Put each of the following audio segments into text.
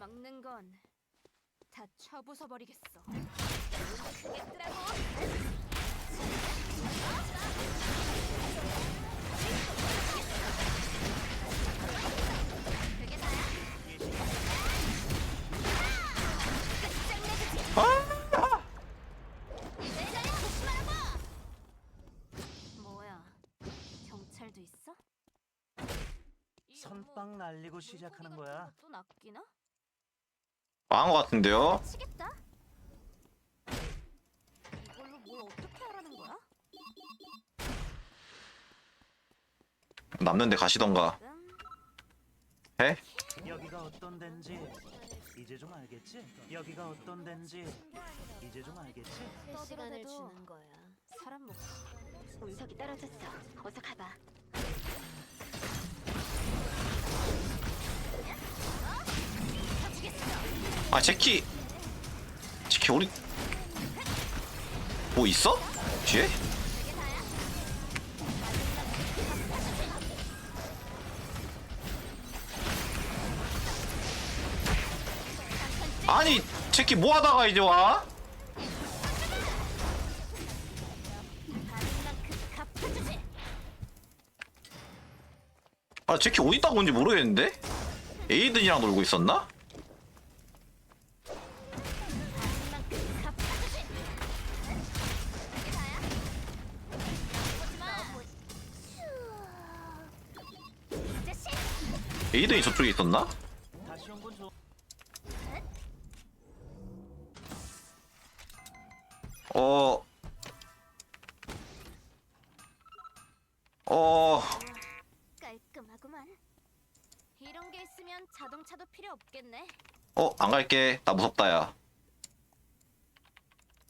막는 건 다 쳐부숴 버리겠어. 크겠더라고. 그게 다야? 끝장내주지. 아! 내 자리 조심하라고. 뭐야? 경찰도 있어? 선빵 날리고 시작하는 거야. 또 낚이나? 망한 것 같은데요? 치겠다. 이걸로 뭘 어떻게 하라는 거야? 남는데 가시던가 음, 해? 여기가 어떤 데인지 이제 좀 알겠지? 여기가 어떤 데인지 이제 좀 알겠지? 시간을 주는 거야. 사람 목. 운석이 떨어졌어. 어서 가봐. 아 제키 제키 우리 뭐 있어? 뒤에? 아니 제키 뭐 하다가 이제 와? 아 제키 어디 있다고 온지 모르겠는데? 에이든이랑 놀고 있었나? 에이든이 저쪽에 있었나? 어... 어... 깔끔하구만. 이런 게 있으면 자동차도 필요 없겠네. 어, 안 갈게. 나 무섭다, 야.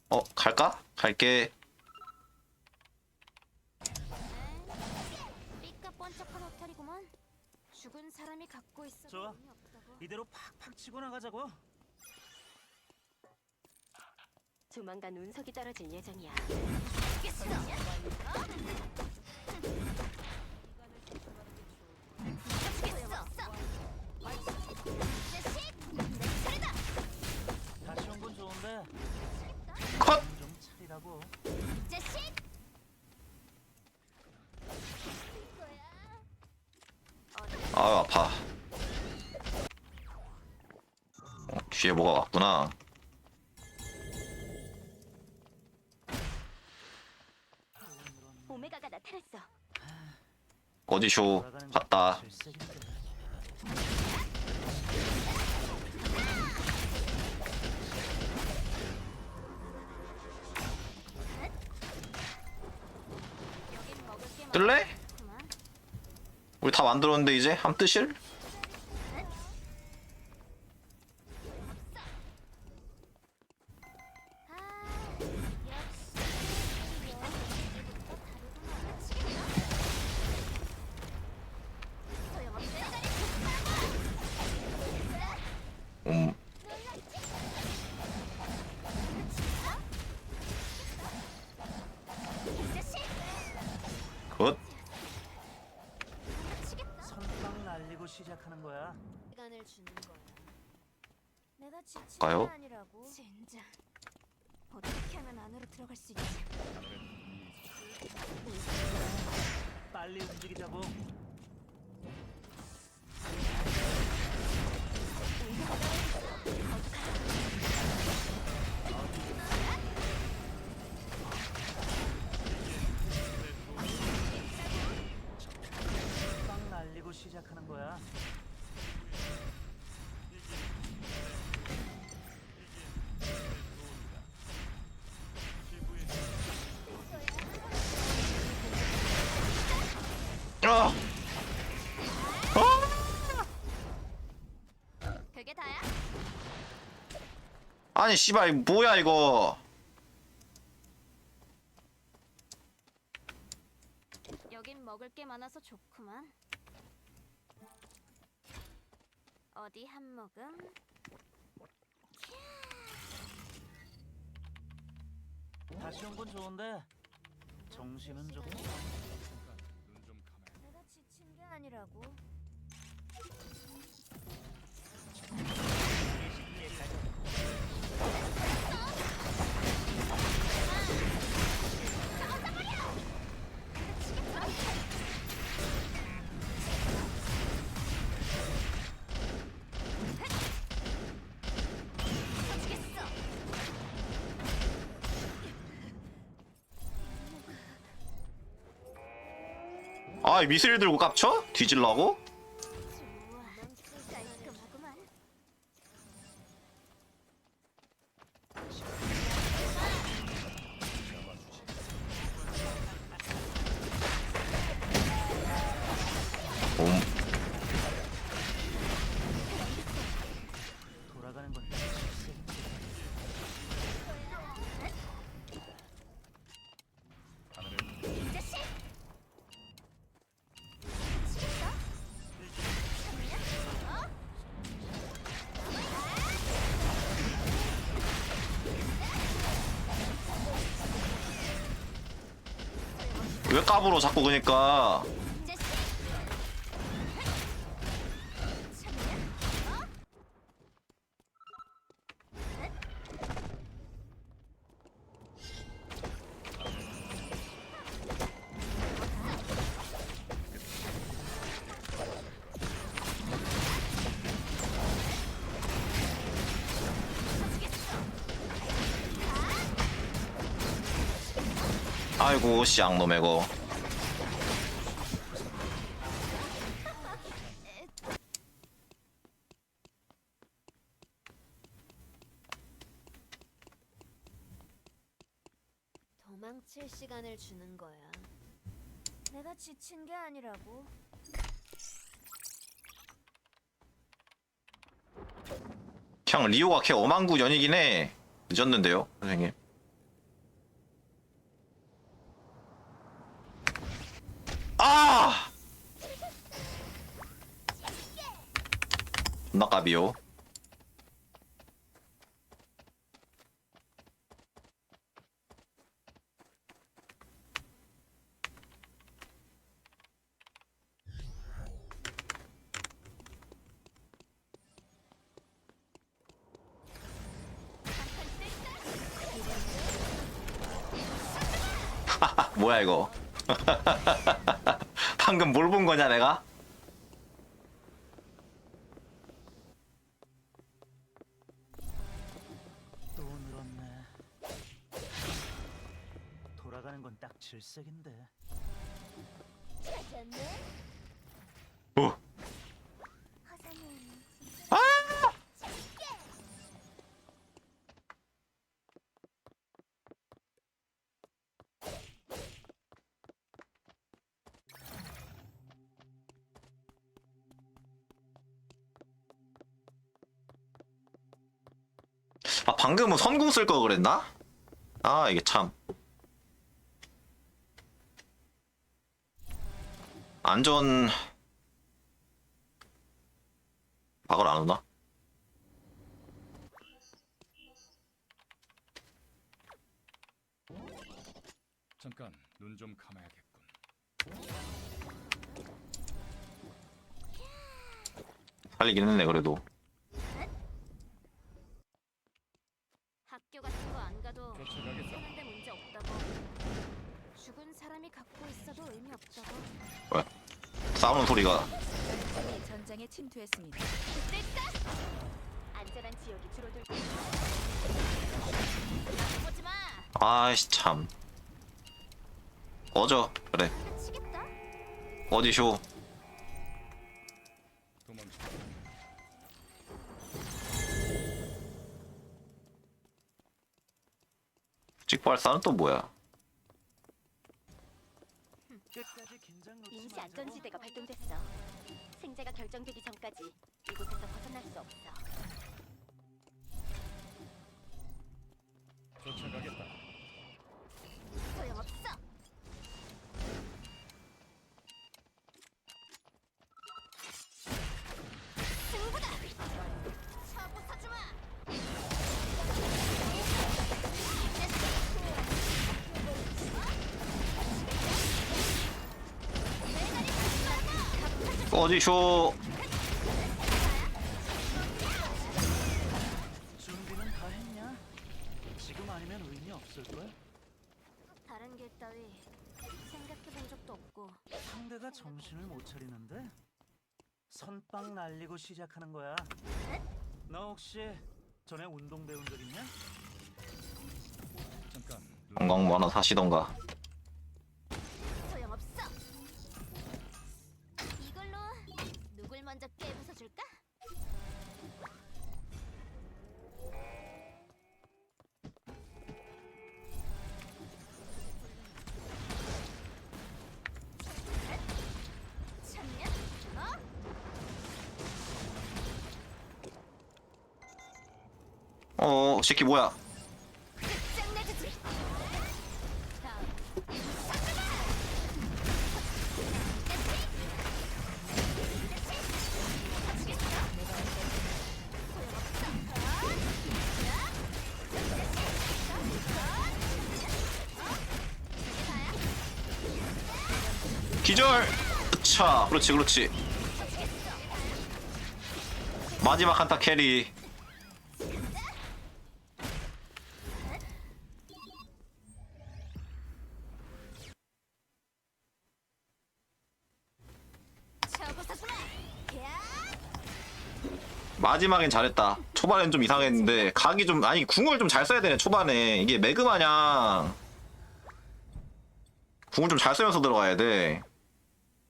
어, 갈까? 갈게. 삐까 번쩍한 호텔이구만. 죽은 사람이 갖고 있어. 좋아. 의미 없다고. 이대로 팍팍 치고 나가자고. 조만간 운석이 떨어질 예정이야. 알겠어. 아파. 어, 뒤에 뭐가 왔구나. 오메가가 나타났어. 어디쇼? 갔다. 뜰래? 우리 다 만들었는데, 이제? 함 뜨실? 음. 굿. 시작하는 거야. 시간을 주는 거야. 내가 지친 가요? 게 아니라고. 젠장. 어떻게 하면 안으로 들어갈 수 있지? 빨리 움직이자고. 거야. 아! 그게 다야? 아니, 씨발, 이거 뭐야, 이거. 여긴 먹을 게 많아서 좋구만. 어디 한 모금? 다시 온 건 좋은데 정신은 좀. 내가 지친 게 아니라고. 미스릴 들고 깝쳐? 뒤질라고? 왜 깝으로 자꾸 그니까 아이고 씨앙놈의 거 도망칠 시간을 주는 거야. 내가 지친 게 아니라고. 형 리오가 걔 어망구 연이긴 해 늦었는데요 선생님 아! 존나 까비요 뭐야 이거 방금 뭘 본 거냐 내가? 또 늘었네. 돌아가는 건 딱 질색인데. 찾았네. 어. 방금은 선궁 쓸 거 그랬나? 아 이게 참 안전 박을 안 오나? 잠깐 눈 좀 감아야겠군. 살리긴 했네 그래도 학교 같은 거 안 가 도 쫓아가겠다. 사는데 문제 없다고. 죽은 사람이 갖고 있어도 의미 없다고. 싸우는 소리가 적이 전장에 침투했습니다. 안전한 지역이 보지 마. 아이씨 참 꺼져 그래. 어디쇼 찍발사는 또 뭐야 임시. 안전지대가 발동됐어. 생자가 결정되기 전까지 이곳에서 어디쇼 준비는 다 했냐? 지금 아니면 의미 없을 걸? 다른 길 따위 생각해 본 적도 없고 상대가 정신을 못 차리는데 선빵 날리고 시작하는 거야. 너 혹시 전에 운동 배운 적 있냐? 잠깐 눈 건강 뭐 하나 사시던가 어 새끼 뭐야. 기절! 차 그렇지 그렇지. 마지막 한타 캐리 마지막엔 잘했다. 초반엔 좀 이상했는데 각이 좀 아니 궁을 좀 잘 써야 되네 초반에. 이게 매그 마냥 궁을 좀 잘 쓰면서 들어가야 돼